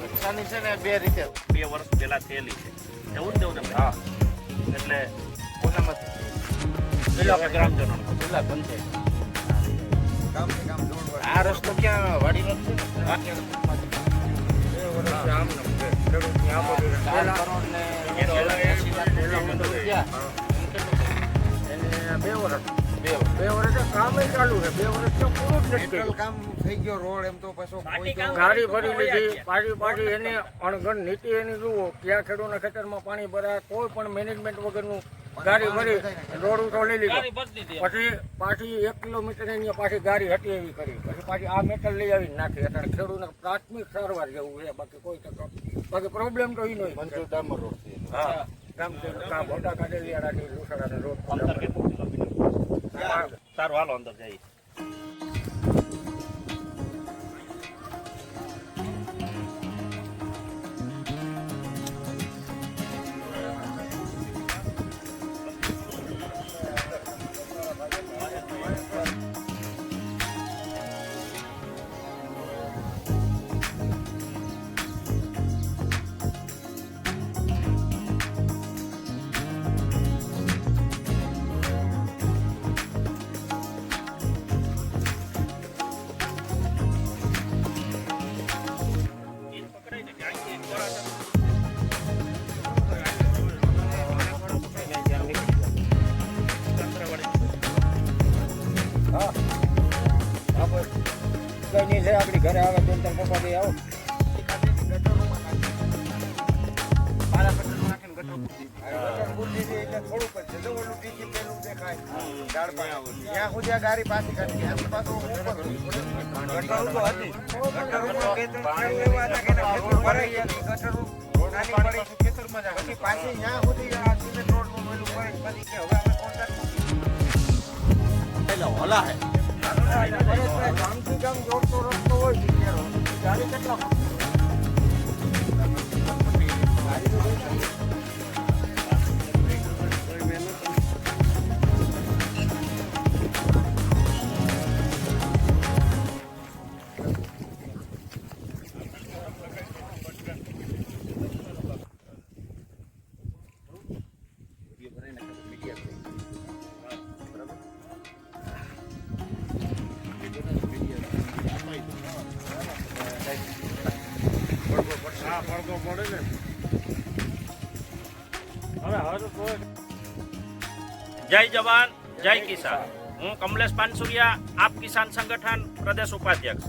નુકસાની છે બે રીતે બે વર્ષ પહેલા થયેલી છે એવું જ દેવું હા એટલે કોનામાંથી પેલા ગ્રામજનો પેલા પંચાયત આ રસ્તો ક્યાં આમ ને છે. બે વર્ષ બે વર્ષ. બે વર્ષ કામ ચાલુ છે. બે વર્ષ તો પૂરું જ નથી કામ થઈ ગયો રોડ એમ તો પાછો ગાડી ભરી લીધી પાછી પાછી એને અણગણ નીતિ એની જુઓ ક્યાં ખેડૂતના ખેતરમાં પાણી ભરાય કોઈ પણ મેનેજમેન્ટ વગરનું ગાડી ભરી રોડ ઉઠો લઈ લીધો પછી પાછી એક કિલોમીટર એની પાછી ગાડી હતી એવી કરી. પછી પાછી આ મેટલ લઈ આવી નાખી. અત્યારે ખેડૂતને પ્રાથમિક સારવાર જેવું છે. બાકી કોઈ તકલીફ બાકી પ્રોબ્લેમ તો એનો હા ગામ કા ભોટા કાઢેલિયાળાથી રોડ સારું હાલો અંદર જઈએ. સુધી આ ગાડી પાછી કાઢી. આની પાછું. ગટર તો ગામથી ગામ જોડતો રસ્તો હોય ત્યારે કેટલા હા પડે ને હવે હવે તો જય જવાન, જય કિસાન. હું કમલેશ પાનસુરિયા, આપ કિસાન સંગઠન પ્રદેશ ઉપાધ્યક્ષ.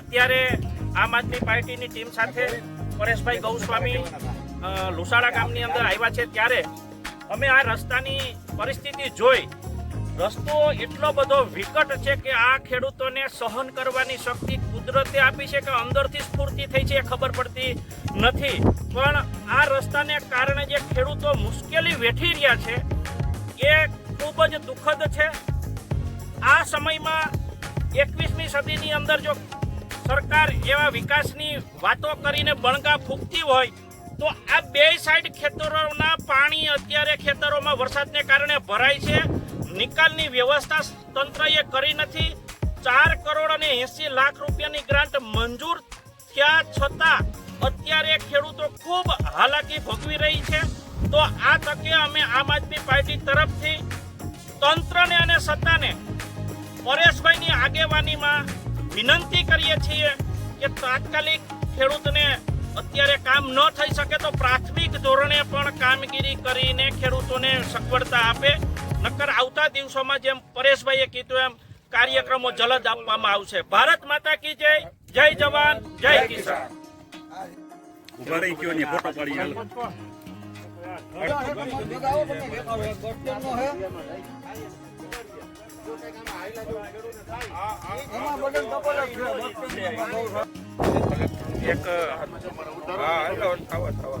અત્યારે આમ આદમી પાર્ટીની ટીમ સાથે પરેશભાઈ ગૌસ્વામી લુસાડા ગામની અંદર આવ્યા છે ત્યારે. અમે આ રસ્તાની પરિસ્થિતિ જોઈ રસ્તો એટલો બધો વિકટ છે કે આ ખેડૂતોને સહન કરવાની શક્તિ કુદરતે આપી છે કે અંદરથી સ્ફૂર્તિ થઈ છે એ ખબર પડતી નથી. પણ આ રસ્તાને કારણે જે ખેડૂતો મુશ્કેલી વેઠી રહ્યા છે એ ખૂબ જ દુઃખદ છે. આ સમયમાં એકવીસમી સદીની અંદર જો સરકાર એવા વિકાસની વાતો કરીને બણગા ફૂંકતી હોય, તો આ બે સાઈડ ખેતરોના પાણી અત્યારે ખેતરોમાં વરસાદને કારણે ભરાય છે. નિકાલની વ્યવસ્થા તંત્રએ કરી નથી. ચાર કરોડ અને એસી લાખ રૂપિયાની ગ્રાન્ટ મંજૂર થયા છતાં અત્યારે ખેડૂતો ખૂબ હાલાકી ભોગવી રહી છે. તો આ તકે અમે આમ આદમી પાર્ટી તરફથી તંત્રને અને સત્તાને પરેશભાઈની આગેવાનીમાં વિનંતી કરીએ છીએ કે તાત્કાલિક ખેડૂતને અત્યારે કામ ન થઈ શકે તો પ્રાથમિક ધોરણે પણ કામગીરી કરીને ખેડૂતોને સગવડતા આપે. નકર આવતા દિવસોમાં જેમ પરેશભાઈએ કીધું એમ કાર્યક્રમો જલદ આપવામાં આવશે. ભારત માતા કી જય જય જવાન જય કિસાન. ઊભા રહી ગયો ને ફોટો પાડી. એક હા હાલો થાવા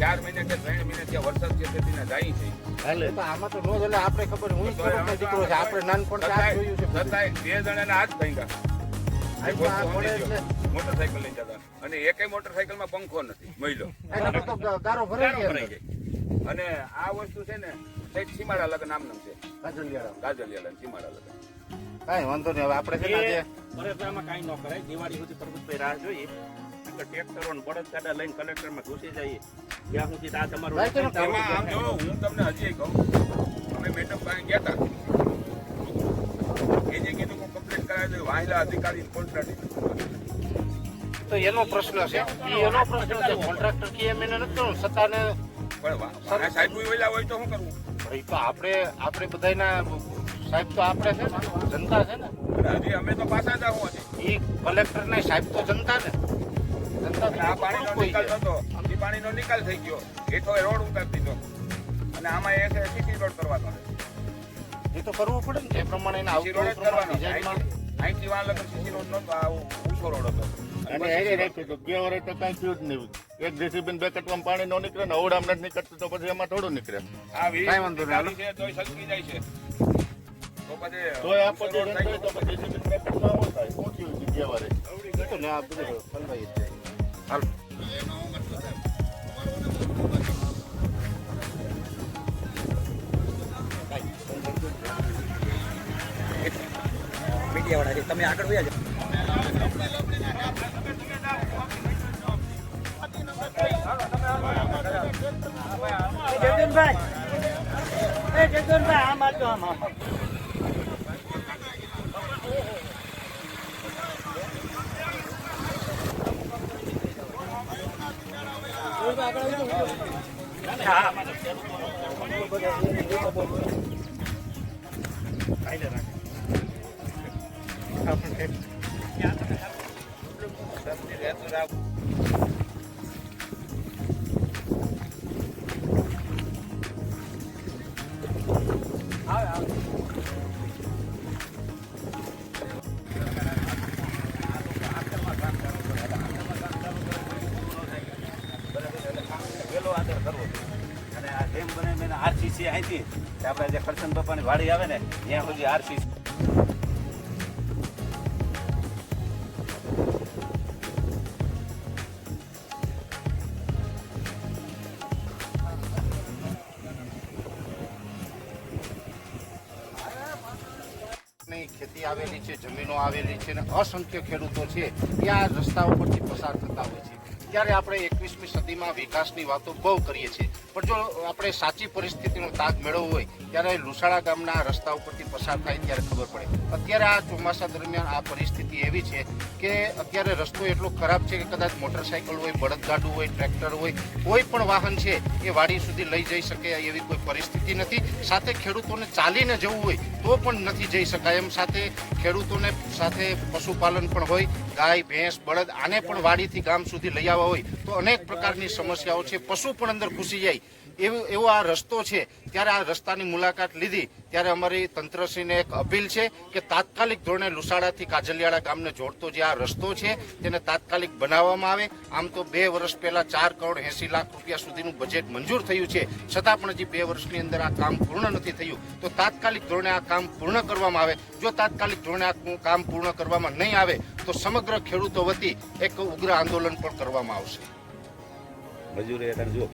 ચાર મહિને કે ત્રણ મહિને ત્યાં વરસાદ છે તેથી જાય છે. આમાં તો રોજ એટલે આપણે ખબર હું દીકરો છે. આપણે નાનપણથી જોયું છે છતાંય બે જણાના હાથ મોટરસાયકલ લઈ જતા. અને એકે મોટરસાયકલમાં પંખો નથી. મહિલો. ગારો ભરાઈ ગયા. અને આ વસ્તુ છે ને સીમાડા લગ્ન નામનું છે. કાજલિયારામ. ગાજલિયા સીમાડા લગ્ન. કાંઈ વાંધો નહીં. હવે આપણે છે ને આજે પરેશભાઈમાં કાંઈ ન કરાય. દિવાળી સુધી પરબતભાઈ રાહ જોઈએ. ટ્રેક્ટરો ને બળદ ગાડા લઈને કલેક્ટરમાં ઘૂસી જઈએ ત્યાં સુધી આ તમારું ભાઈ, તેનો એમાં આમ જો હું તમને હજી કહું. અમે મેડમ પાસે ગયા હતા એ જે કીધું હું કમ્પ્લેન કરાવી દઉં વાહિલા અધિકારી કોન્ટ્રાક્ટ તો એનો પ્રશ્ન છે. એનો પ્રશ્ન છે. કોન્ટ્રાક્ટર કે એમ એને નથી કરવું. સત્તાને પણ સાહેબ હોય તો શું કરવું? ભાઈ તો આપણે આપણે બધાયના સાહેબ તો આપણે છે ને જનતા છે ને હજી અમે તો પાછા જ આવું હજી. એ કલેક્ટર ને સાહેબ તો જનતા ને જનતા આ પાણીનો નિકાલ થતો. એ પાણીનો નિકાલ થઈ ગયો. એ તો રોડ ઉતારી દીધો. અને આમાં એ છે સીસી રોડ કરવાનો. એ તો કરવું પડે ને જે પ્રમાણે એને સીસી રોડ કરવાનો. અહીંથી અહીંથી વાં લગન સિટી રોડ નહોતો આ ઊંચો રોડ હતો. અને હેરે રાખ્યું તો બે વર્ષ તો કાંઈ થયું જ નહીં. એક જેસીબી બે કટવામાં પાણી ન નીકળે ને અવડામ નથી નીકળતું તો પછી એમાં થોડું નીકળે. આ નહીં, છે સલકી જાય છે. તો પછી તો પછી થાય તો ને આ બધું જ તમે આગળ વયા જાઓ. જગનભાઈ એ જગનભાઈ આમ આવજો આમ આમ. ครับไปเลยนะครับ અહીંથી આપણે જે ખરસન બાપાની વાડી આવે ને, ત્યાં સુધી આરસી ખેતી આવેલી છે, જમીનો આવેલી છે અને અસંખ્ય ખેડૂતો છે ત્યાં આ રસ્તા ઉપરથી પસાર થતા હોય છે. ત્યારે આપણે એકવીસમી સદીમાં વિકાસની વાતો બહુ કરીએ છીએ. પણ જો આપણે સાચી પરિસ્થિતિનો તાગ મેળવવો હોય, ત્યારે લુસાડા ગામના રસ્તા ઉપરથી પસાર થાય ત્યારે ખબર પડે. અત્યારે આ ચોમાસા દરમિયાન આ પરિસ્થિતિ એવી છે કે અત્યારે રસ્તો એટલો ખરાબ છે કે કદાચ મોટરસાયકલ હોય, બળદગાડું હોય, ટ્રેક્ટર હોય, કોઈ પણ વાહન છે એ વાડી સુધી લઈ જઈ શકે એવી કોઈ પરિસ્થિતિ નથી. સાથે ખેડૂતોને ચાલીને જવું હોય તો પણ નથી જઈ શકાય. એમ સાથે ખેડૂતોને સાથે પશુપાલન પણ હોય, ગાય, ભેંસ, બળદ, આને પણ વાડીથી ગામ સુધી લઈ આવવા હોય તો અનેક પ્રકારની સમસ્યાઓ છે. પશુ પણ અંદર ઘૂસી જાય. એવું, એવો આ રસ્તો છે, ત્યારે આ રસ્તાની મુલાકાત લીધી. ત્યારે અમારી તંત્રશ્રીને એક અપીલ છે કે તાત્કાલિક ધોરણે લુસાડાથી કાજલિયાળા ગામને જોડતો જે આ રસ્તો છે, તેને તાત્કાલિક બનાવવામાં આવે. આમ તો બે વર્ષ પહેલા ચાર કરોડ એસી લાખ રૂપિયા સુધીનું બજેટ મંજૂર થયું છે. છતાં પણ હજી બે વર્ષની અંદર આ કામ પૂર્ણ નથી થયું. તો તાત્કાલિક ધોરણે આ કામ પૂર્ણ કરવામાં આવે. જો તાત્કાલિક ધોરણે આ કામ પૂર્ણ કરવામાં નહીં આવે, તો સમગ્ર ખેડૂતો વતી એક ઉગ્ર આંદોલન પણ કરવામાં આવશે. મજૂરી જો